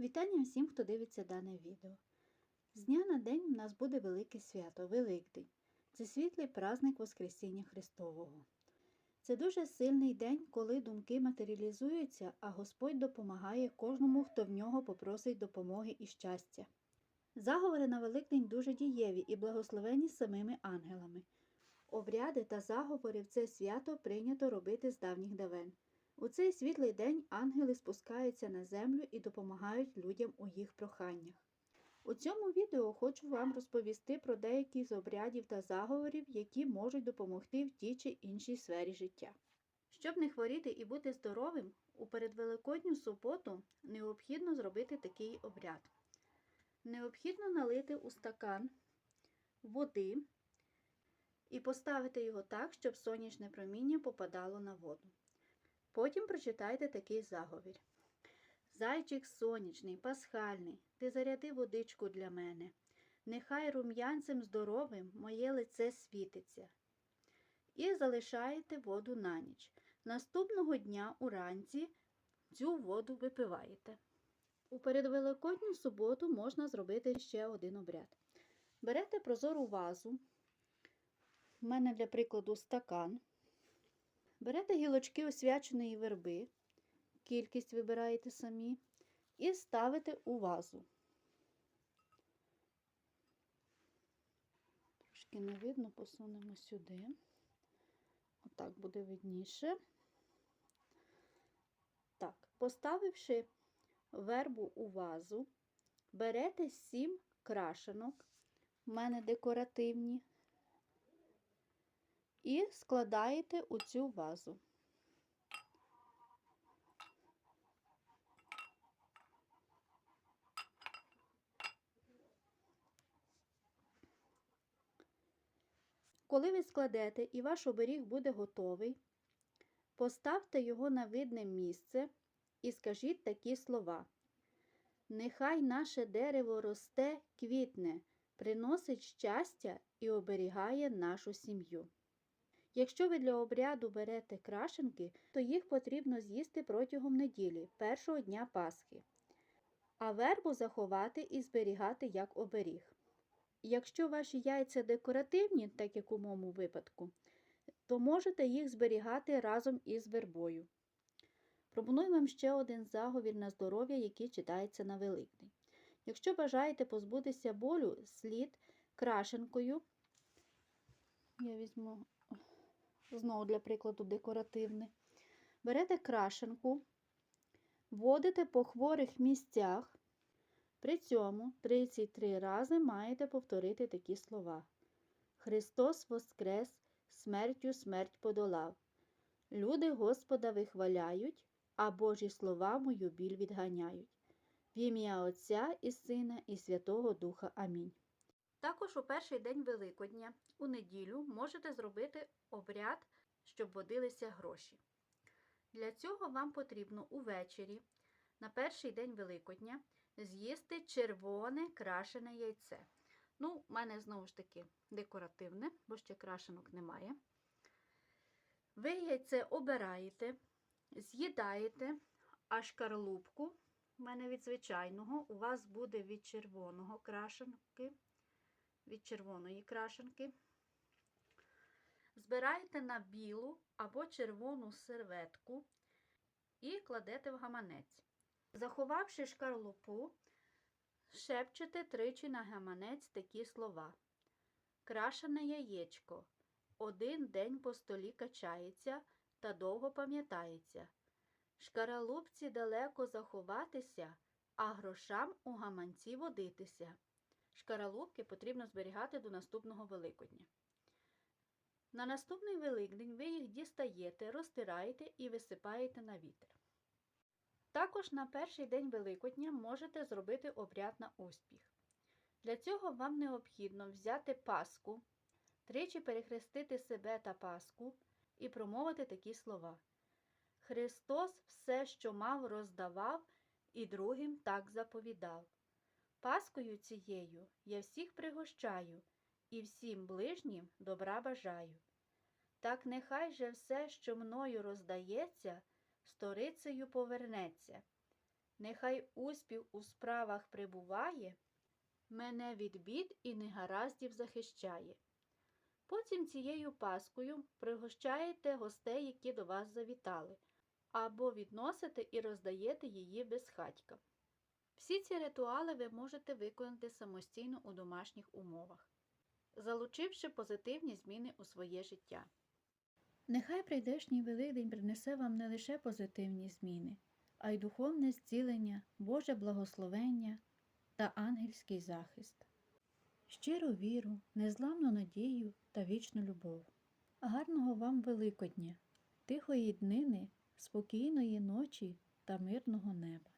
Вітання всім, хто дивиться дане відео. З дня на день у нас буде велике свято Великдень. Це світлий праздник Воскресіння Христового. Це дуже сильний день, коли думки матеріалізуються, а Господь допомагає кожному, хто в нього попросить допомоги і щастя. Заговори на Великдень дуже дієві і благословені самими ангелами. Обряди та заговори в це свято прийнято робити з давніх давен. У цей світлий день ангели спускаються на землю і допомагають людям у їх проханнях. У цьому відео хочу вам розповісти про деякі з обрядів та заговорів, які можуть допомогти в тій чи іншій сфері життя. Щоб не хворіти і бути здоровим, у передвеликодню суботу необхідно зробити такий обряд. Необхідно налити у стакан води і поставити його так, щоб сонячне проміння попадало на воду. Потім прочитайте такий заговір. Зайчик сонячний, пасхальний, ти заряди водичку для мене. Нехай рум'янцем здоровим моє лице світиться. І залишаєте воду на ніч. Наступного дня уранці цю воду випиваєте. У передвеликодню суботу можна зробити ще один обряд. Берете прозору вазу, в мене для прикладу стакан. Берете гілочки освяченої верби, кількість вибираєте самі, і ставите у вазу. Трошки не видно, посунемо сюди. Отак буде видніше. Так, поставивши вербу у вазу, берете сім крашенок, в мене декоративні, і складаєте у цю вазу. Коли ви складете і ваш оберіг буде готовий, поставте його на видне місце і скажіть такі слова. Нехай наше дерево росте, квітне, приносить щастя і оберігає нашу сім'ю. Якщо ви для обряду берете крашенки, то їх потрібно з'їсти протягом неділі, першого дня Пасхи, а вербу заховати і зберігати як оберіг. Якщо ваші яйця декоративні, так як у моєму випадку, то можете їх зберігати разом із вербою. Пропоную вам ще один заговір на здоров'я, який читається на Великдень. Якщо бажаєте позбутися болю, слід крашенкою, я візьму знову для прикладу декоративне, берете крашенку, вводите по хворих місцях. При цьому 33 рази маєте повторити такі слова. Христос Воскрес, смертю смерть подолав. Люди Господа вихваляють, а Божі слова мою біль відганяють. В ім'я Отця і Сина, і Святого Духа. Амінь. Також у перший день Великодня, у неділю, можете зробити обряд, щоб водилися гроші. Для цього вам потрібно увечері, на перший день Великодня, з'їсти червоне крашене яйце. Ну, в мене знову ж таки декоративне, бо ще крашенок немає. Ви яйце обираєте, з'їдаєте, а шкарлупку, в мене від звичайного, у вас буде від червоного крашенки, від червоної крашенки. Збираєте на білу або червону серветку і кладете в гаманець. Заховавши шкарлупу, шепчете тричі на гаманець такі слова. Крашене яєчко. Один день по столі качається та довго пам'ятається. Шкаралупці далеко заховатися, а грошам у гаманці водитися. Шкаралупки потрібно зберігати до наступного Великодня. На наступний Великдень ви їх дістаєте, розтираєте і висипаєте на вітер. Також на перший день Великодня можете зробити обряд на успіх. Для цього вам необхідно взяти паску, тричі перехрестити себе та паску і промовити такі слова. Христос все, що мав, роздавав, і другим так заповідав. Паскою цією я всіх пригощаю і всім ближнім добра бажаю. Так нехай же все, що мною роздається, сторицею повернеться. Нехай успіх у справах прибуває, мене від бід і негараздів захищає. Потім цією паскою пригощаєте гостей, які до вас завітали, або відносите і роздаєте її безхатькам. Всі ці ритуали ви можете виконати самостійно у домашніх умовах, залучивши позитивні зміни у своє життя. Нехай прийдешній Великдень принесе вам не лише позитивні зміни, а й духовне зцілення, Боже благословення та ангельський захист. Щиру віру, незламну надію та вічну любов. Гарного вам Великодня, тихої днини, спокійної ночі та мирного неба.